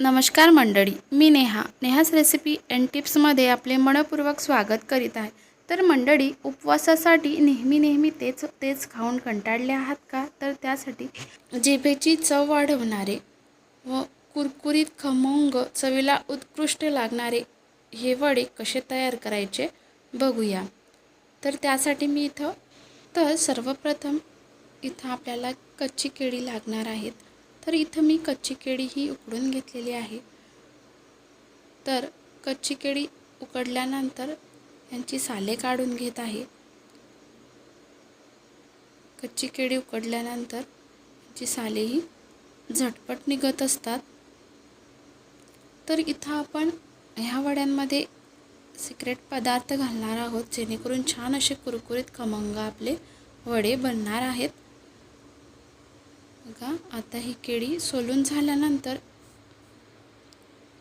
नमस्कार मंडळी मी नेहा. नेहाच रेसिपी अँड टिप्समध्ये आपले मनपूर्वक स्वागत करीत आहे. तर मंडळी उपवासासाठी नेहमी नेहमी तेच तेच खाऊन कंटाळले आहात का? तर त्यासाठी जिभेची चव वाढवणारे व कुरकुरीत खमंग चवीला उत्कृष्ट लागणारे हे वडे कसे तयार करायचे बघूया. तर त्यासाठी मी इथं तर सर्वप्रथम इथं आपल्याला कच्ची केळी लागणार आहेत. तर इथं मी कच्ची केळी ही उकडून घेतलेली आहे. तर कच्ची केळी उकडल्यानंतर यांची साले काढून घेत आहे. कच्ची केळी उकडल्यानंतर यांची सालेही झटपट निघत असतात. तर इथं आपण ह्या वड्यांमध्ये सिक्रेट पदार्थ घालणार आहोत जेणेकरून छान असे कुरकुरीत खमंग आपले वडे बनणार आहेत. बघा आता ही केळी सोलून झाल्यानंतर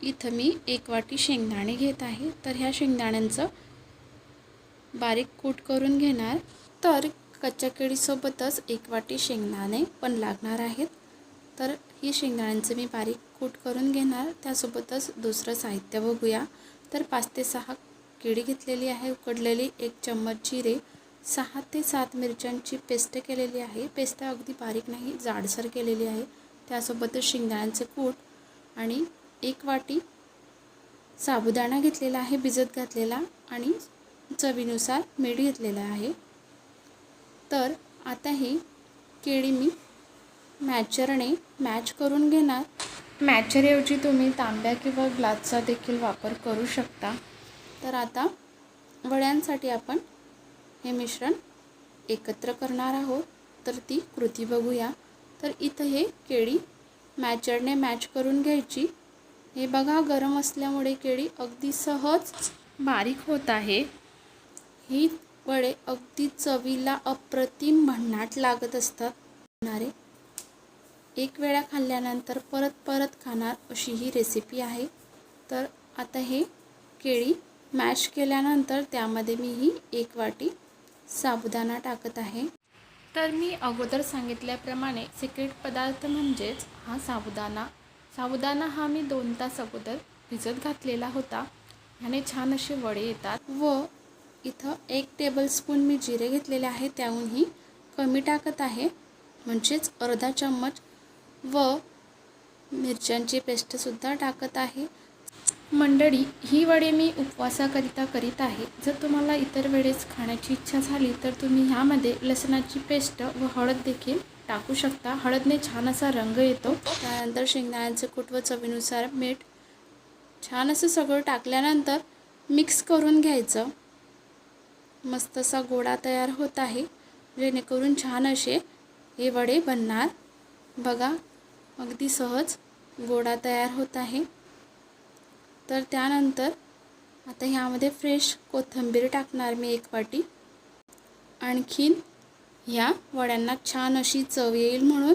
इथं मी एक वाटी शेंगदाणे घेत आहे. तर ह्या शेंगदाण्यांचं बारीक कूट करून घेणार. तर कच्च्या केळीसोबतच एक वाटी शेंगदाणे पण लागणार आहेत. तर ही शेंगदाण्यांचं मी बारीक कूट करून घेणार. त्यासोबतच दुसरं साहित्य बघूया. तर पाच ते सहा केळी घेतलेली आहे. उकडलेली एक चम्मच जिरे सहा ते सात मिरच्यांची पेस्ट केलेली आहे. पेस्ट अगदी बारीक नाही जाडसर केलेली आहे. त्यासोबतच शेंगदाण्यांचे कूट आणि एक वाटी साबुदाणा घेतलेला आहे भिजत घातलेला आणि चवीनुसार मीठ घेतलेलं आहे. तर आता ही केळी मी मॅचरने मॅच करून घेणार. मॅचरऐवजी तुम्ही तांब्या किंवा ग्लासचा देखील वापर करू शकता. तर आता वड्यांसाठी आपण हे मिश्रण एकत्र करणार आहोत. तर ती कृती बघूया. तर इथं हे केळी मॅचरने मॅच करून घ्यायची. हे बघा गरम असल्यामुळे केळी अगदी सहज बारीक होत आहे. ही वडे अगदी चवीला अप्रतिम भन्नाट लागत असतात. होणारे. एक वेळा खाल्ल्यानंतर परत परत खाणार अशी ही रेसिपी आहे. तर आता हे केळी मॅश केल्यानंतर त्यामध्ये मी ही एक वाटी साबुदाणा टाकत आहे. तर मी अगोदर सांगितल्याप्रमाणे सिक्रेट पदार्थ म्हणजेच हा साबुदाणा. साबुदाणा हा मी दोन तास अगोदर भिजत घातलेला होता. ह्याने छान असे वडे येतात. व इथं एक टेबलस्पून मी जिरे घेतलेले आहे त्याहूनही कमी टाकत आहे. म्हणजेच अर्धा चम्मच. व मिरच्यांची पेस्टसुद्धा टाकत आहे. मंडळी ही वडे मी उपवासाकरिता करीत आहे. जर तुम्हाला इतर वेळेस खाण्याची इच्छा झाली तर तुम्ही ह्यामध्ये लसणाची पेस्ट व हळद देखील टाकू शकता. हळदने छान असा रंग येतो. त्यानंतर शेंगदाण्याचे कूट व चवीनुसार मीठ छान असं सगळं टाकल्यानंतर मिक्स करून घ्यायचं. मस्त असा गोळा तयार होत आहे. जेणेकरून छान असे हे वडे बनणार. बघा अगदी सहज गोडा तयार होत आहे. तर त्यानंतर आता ह्यामध्ये फ्रेश कोथिंबीर टाकणार मी एक वाटी. आणखीन ह्या वड्यांना छान अशी चव येईल म्हणून.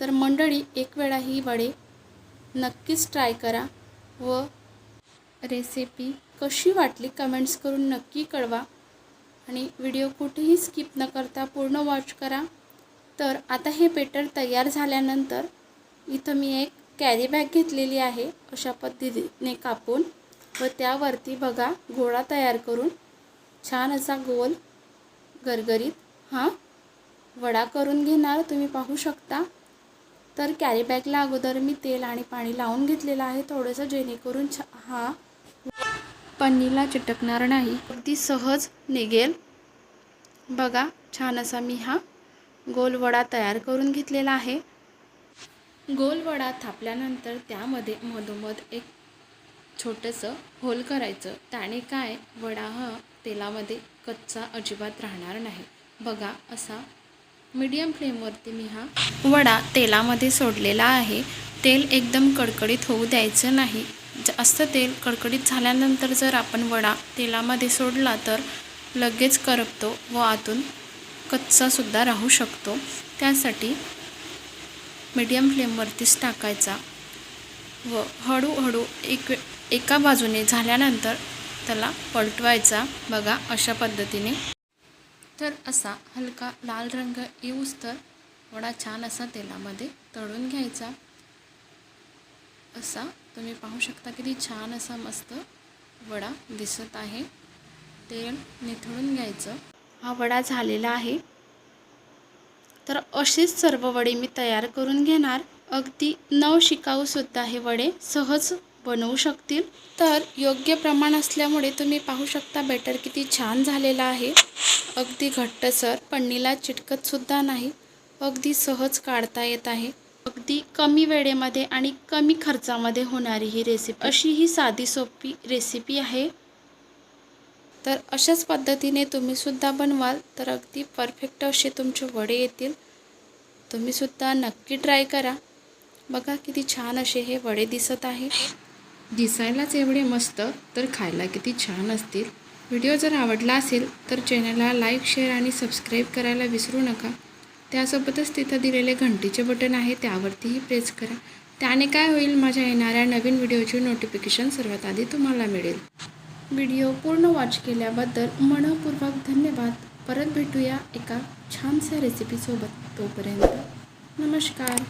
तर मंडळी एक वेळा ही वडे नक्कीच ट्राय करा व रेसिपी कशी वाटली कमेंट्स करून नक्की कळवा. आणि व्हिडिओ कुठेही स्किप न करता पूर्ण वॉच करा. तर आता हे बेटर तयार झाल्यानंतर इथं मी एक कॅरी बॅग घेतलेली आहे. अशा पद्धतीने कापून व त्यावरती बघा गोळा तयार करून छान असा गोल गरगरीत हा वडा करून घेणार. तुम्ही पाहू शकता. तर कॅरी बॅगला अगोदर मी तेल आणि पाणी लावून घेतलेलं आहे. थोडंसं जेणेकरून छा हा पन्नीला चिटकणार नाही. अगदी सहज निघेल. बघा छान असा मी हा गोल वडा तयार करून घेतलेला आहे. गोल वडा थापल्यानंतर त्यामध्ये मधोमध एक छोटंसं होल करायचं. त्याने काय? वडा हा तेलामध्ये कच्चा अजिबात राहणार नाही. बघा असा मीडियम फ्लेमवरती मी हा वडा तेलामध्ये सोडलेला आहे. तेल एकदम कडकडीत होऊ द्यायचं नाही. जास्त तेल कडकडीत झाल्यानंतर जर आपण वडा तेलामध्ये सोडला तर लगेच करपतो व आतून कच्चासुद्धा राहू शकतो. त्यासाठी मीडियम फ्लेमवरतीच टाकायचा व हळूहळू एक एका बाजूने झाल्यानंतर त्याला पलटवायचा. बघा अशा पद्धतीने. तर असा हलका लाल रंग येऊस तर वडा छान असा तेलामध्ये तळून घ्यायचा. असा तुम्ही पाहू शकता किती छान असा मस्त वडा दिसत आहे. तेल निथळून घ्यायचं. हा वडा झालेला आहे. तर असेच सर्व वडे मी तयार करून घेणार. अगदी नव शिकाऊसुद्धा हे वडे सहज बनवू शकतील. तर योग्य प्रमाण असल्यामुळे तुम्ही पाहू शकता बेटर किती छान झालेला आहे. अगदी घट्टसर पन्नीला चिटकतसुद्धा नाही. अगदी सहज काढता येत आहे. अगदी कमी वेळेमध्ये आणि कमी खर्चामध्ये होणारी ही रेसिपी अशी ही साधी सोपी रेसिपी आहे. तर अशाच पद्धतीने तुम्हीसुद्धा बनवाल. तर अगदी परफेक्ट असे तुमचे वडे येतील. तुम्हीसुद्धा नक्की ट्राय करा. बघा किती छान असे हे वडे दिसत आहे. दिसायलाच एवढे मस्त तर खायला किती छान असतील. व्हिडिओ जर आवडला असेल तर चॅनलला लाईक शेअर आणि सबस्क्राईब करायला विसरू नका. त्यासोबतच तिथं दिलेले घंटीचे बटन आहे त्यावरतीही प्रेस करा. त्याने काय होईल माझ्या येणाऱ्या नवीन व्हिडिओची नोटिफिकेशन सर्वात आधी तुम्हाला मिळेल. व्हिडिओ पूर्ण वॉच केल्याबद्दल मनपूर्वक धन्यवाद. परत भेटूया एका छानशा रेसिपीसोबत तोपर्यंत. नमस्कार.